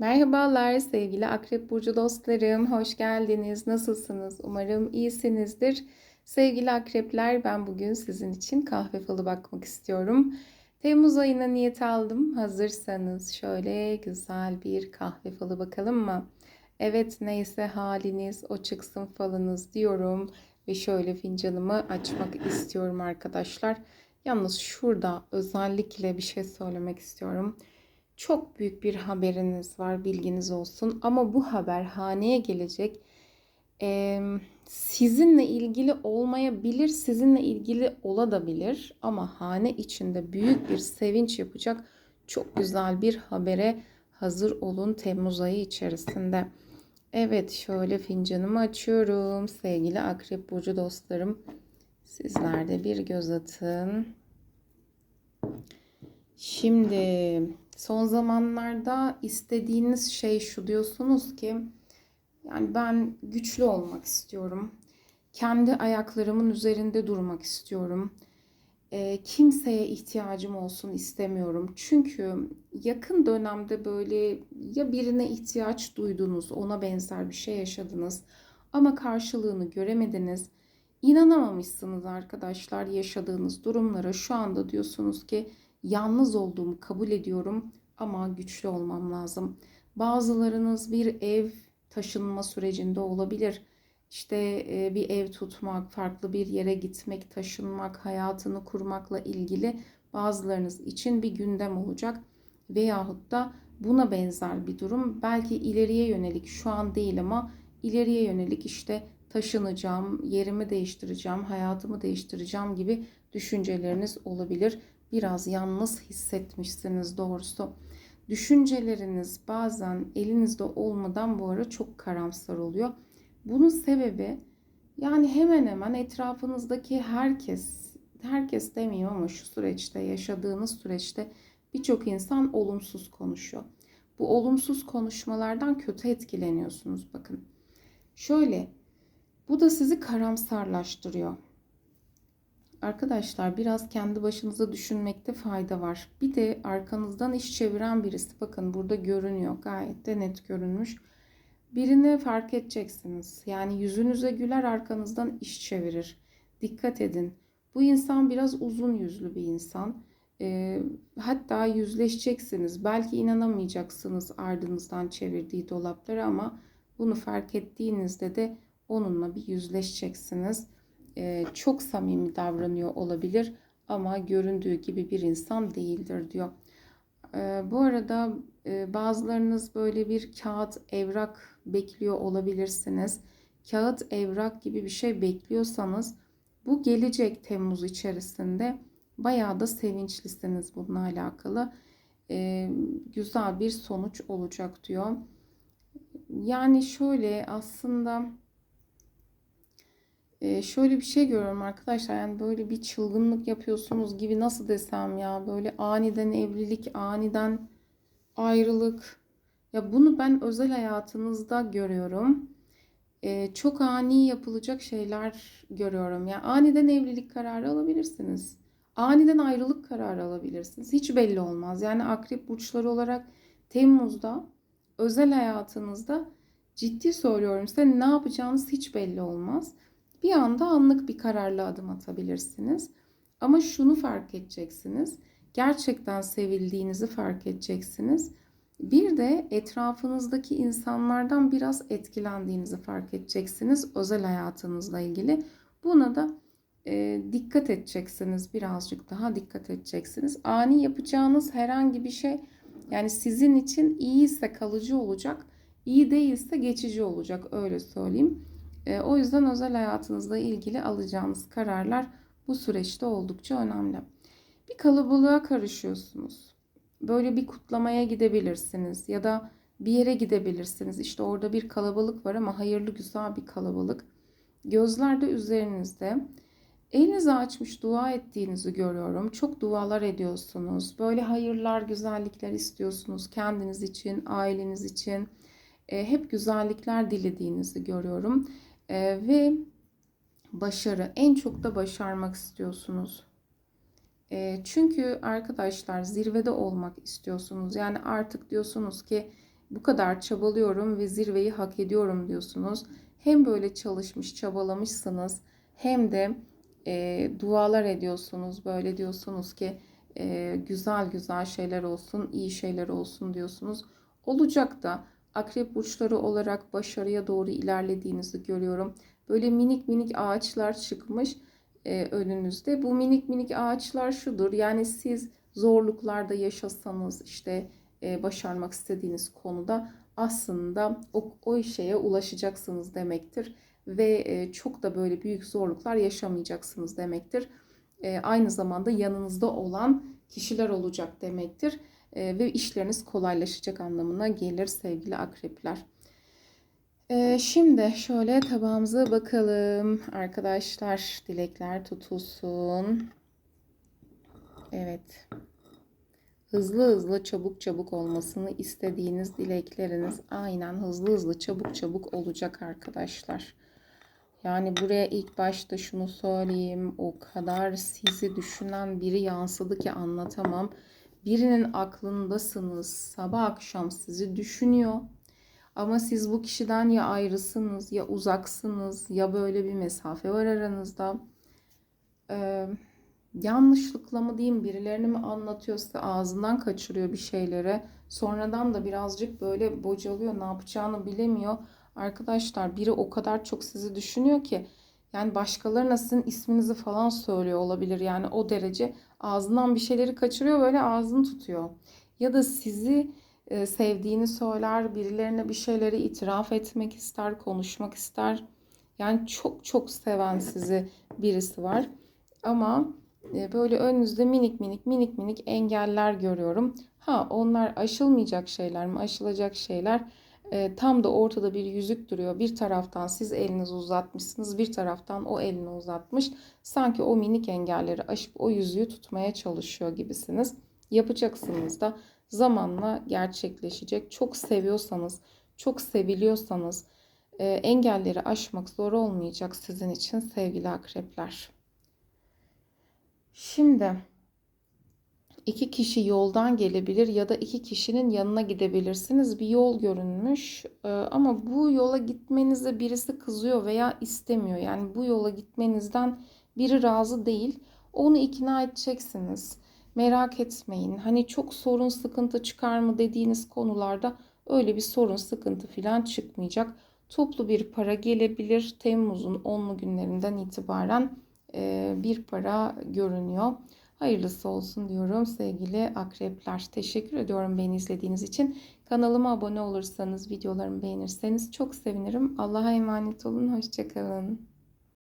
Merhabalar sevgili Akrep Burcu dostlarım. Hoş geldiniz. Nasılsınız? Umarım iyisinizdir. Sevgili Akrepler ben bugün sizin için kahve falı bakmak istiyorum. Temmuz ayına niyet aldım. Hazırsanız şöyle güzel bir kahve falı bakalım mı? Evet neyse haliniz o çıksın falınız diyorum. Ve şöyle fincanımı açmak istiyorum arkadaşlar. Yalnız şurada özellikle bir şey söylemek istiyorum. Çok büyük bir haberiniz var bilginiz olsun ama bu haber haneye gelecek. Ee, sizinle ilgili olmayabilir, sizinle ilgili olabilir ama hane içinde büyük bir sevinç yapacak çok güzel bir habere hazır olun Temmuz ayı içerisinde. Evet şöyle fincanımı açıyorum sevgili Akrep Burcu dostlarım. Sizler de bir göz atın. Şimdi son zamanlarda istediğiniz şey şu diyorsunuz ki yani ben güçlü olmak istiyorum. Kendi ayaklarımın üzerinde durmak istiyorum. E, kimseye ihtiyacım olsun istemiyorum. Çünkü yakın dönemde böyle ya birine ihtiyaç duydunuz, ona benzer bir şey yaşadınız ama karşılığını göremediniz. İnanamamışsınız arkadaşlar yaşadığınız durumlara. Şu anda diyorsunuz ki yalnız olduğumu kabul ediyorum ama güçlü olmam lazım. Bazılarınız bir ev taşınma sürecinde olabilir. İşte e, bir ev tutmak, farklı bir yere gitmek, taşınmak, hayatını kurmakla ilgili bazılarınız için bir gündem olacak. Veyahut da buna benzer bir durum belki ileriye yönelik şu an değil ama ileriye yönelik işte taşınacağım, yerimi değiştireceğim, hayatımı değiştireceğim gibi düşünceleriniz olabilir biraz yalnız hissetmişsiniz doğrusu. Düşünceleriniz bazen elinizde olmadan bu ara çok karamsar oluyor. Bunun sebebi yani hemen hemen etrafınızdaki herkes, herkes demeyeyim ama şu süreçte, yaşadığınız süreçte birçok insan olumsuz konuşuyor. Bu olumsuz konuşmalardan kötü etkileniyorsunuz bakın. Şöyle, bu da sizi karamsarlaştırıyor. Arkadaşlar biraz kendi başınıza düşünmekte fayda var. Bir de arkanızdan iş çeviren birisi bakın burada görünüyor. Gayet de net görünmüş. Birini fark edeceksiniz. Yani yüzünüze güler arkanızdan iş çevirir. Dikkat edin. Bu insan biraz uzun yüzlü bir insan. E, hatta yüzleşeceksiniz. Belki inanamayacaksınız ardınızdan çevirdiği dolapları ama bunu fark ettiğinizde de onunla bir yüzleşeceksiniz e, çok samimi davranıyor olabilir ama göründüğü gibi bir insan değildir diyor. E, bu arada e, bazılarınız böyle bir kağıt, evrak bekliyor olabilirsiniz. Kağıt, evrak gibi bir şey bekliyorsanız bu gelecek Temmuz içerisinde bayağı da sevinçlisiniz bununla alakalı. E, güzel bir sonuç olacak diyor. Yani şöyle aslında ee, şöyle bir şey görüyorum arkadaşlar. Yani böyle bir çılgınlık yapıyorsunuz gibi nasıl desem ya. Böyle aniden evlilik, aniden ayrılık. Ya bunu ben özel hayatınızda görüyorum. Ee, çok ani yapılacak şeyler görüyorum. Yani aniden evlilik kararı alabilirsiniz. Aniden ayrılık kararı alabilirsiniz. Hiç belli olmaz. Yani akrep burçları olarak Temmuz'da özel hayatınızda ciddi söylüyorum size ne yapacağınız hiç belli olmaz. Bir anda anlık bir kararla adım atabilirsiniz. Ama şunu fark edeceksiniz. Gerçekten sevildiğinizi fark edeceksiniz. Bir de etrafınızdaki insanlardan biraz etkilendiğinizi fark edeceksiniz özel hayatınızla ilgili. Buna da e, dikkat edeceksiniz birazcık daha dikkat edeceksiniz. Ani yapacağınız herhangi bir şey yani sizin için iyi ise kalıcı olacak, iyi değilse geçici olacak öyle söyleyeyim. E, o yüzden özel hayatınızla ilgili alacağınız kararlar bu süreçte oldukça önemli. Bir kalabalığa karışıyorsunuz. Böyle bir kutlamaya gidebilirsiniz ya da bir yere gidebilirsiniz. İşte orada bir kalabalık var ama hayırlı güzel bir kalabalık. Gözler de üzerinizde. Elinizi açmış dua ettiğinizi görüyorum. Çok dualar ediyorsunuz. Böyle hayırlar, güzellikler istiyorsunuz kendiniz için, aileniz için. E, hep güzellikler dilediğinizi görüyorum. Ee, ve başarı en çok da başarmak istiyorsunuz. E, çünkü arkadaşlar zirvede olmak istiyorsunuz. Yani artık diyorsunuz ki bu kadar çabalıyorum ve zirveyi hak ediyorum diyorsunuz. Hem böyle çalışmış, çabalamışsınız hem de e, dualar ediyorsunuz. Böyle diyorsunuz ki e, güzel güzel şeyler olsun, iyi şeyler olsun diyorsunuz. Olacak da akrep burçları olarak başarıya doğru ilerlediğinizi görüyorum. Böyle minik minik ağaçlar çıkmış e, önünüzde. Bu minik minik ağaçlar şudur. Yani siz zorluklarda yaşasanız işte e, başarmak istediğiniz konuda aslında o, o şeye ulaşacaksınız demektir. Ve e, çok da böyle büyük zorluklar yaşamayacaksınız demektir. E, aynı zamanda yanınızda olan kişiler olacak demektir. E, ve işleriniz kolaylaşacak anlamına gelir sevgili akrepler. E, şimdi şöyle tabağımıza bakalım arkadaşlar. Dilekler tutulsun. Evet. Hızlı hızlı çabuk çabuk olmasını istediğiniz dilekleriniz aynen hızlı hızlı çabuk çabuk olacak arkadaşlar. Yani buraya ilk başta şunu söyleyeyim. O kadar sizi düşünen biri yansıdı ki anlatamam. Birinin aklındasınız. Sabah akşam sizi düşünüyor. Ama siz bu kişiden ya ayrısınız ya uzaksınız ya böyle bir mesafe var aranızda. Ee, yanlışlıkla mı diyeyim birilerini mi anlatıyor size ağzından kaçırıyor bir şeylere. Sonradan da birazcık böyle bocalıyor ne yapacağını bilemiyor. Arkadaşlar biri o kadar çok sizi düşünüyor ki yani başkalarına sizin isminizi falan söylüyor olabilir. Yani o derece ağzından bir şeyleri kaçırıyor böyle ağzını tutuyor. Ya da sizi e, sevdiğini söyler, birilerine bir şeyleri itiraf etmek ister, konuşmak ister. Yani çok çok seven sizi birisi var. Ama e, böyle önünüzde minik minik minik minik engeller görüyorum. Ha onlar aşılmayacak şeyler mi? Aşılacak şeyler. E, tam da ortada bir yüzük duruyor. Bir taraftan siz elinizi uzatmışsınız, bir taraftan o elini uzatmış. Sanki o minik engelleri aşıp o yüzüğü tutmaya çalışıyor gibisiniz. Yapacaksınız da zamanla gerçekleşecek. Çok seviyorsanız, çok seviliyorsanız e, engelleri aşmak zor olmayacak sizin için sevgili akrepler. Şimdi iki kişi yoldan gelebilir ya da iki kişinin yanına gidebilirsiniz. Bir yol görünmüş e, ama bu yola gitmenize birisi kızıyor veya istemiyor. Yani bu yola gitmenizden biri razı değil. Onu ikna edeceksiniz. Merak etmeyin. Hani çok sorun sıkıntı çıkar mı dediğiniz konularda öyle bir sorun sıkıntı falan çıkmayacak. Toplu bir para gelebilir. Temmuz'un 10'lu günlerinden itibaren e, bir para görünüyor. Hayırlısı olsun diyorum sevgili akrepler. Teşekkür ediyorum beni izlediğiniz için. Kanalıma abone olursanız, videolarımı beğenirseniz çok sevinirim. Allah'a emanet olun. Hoşçakalın.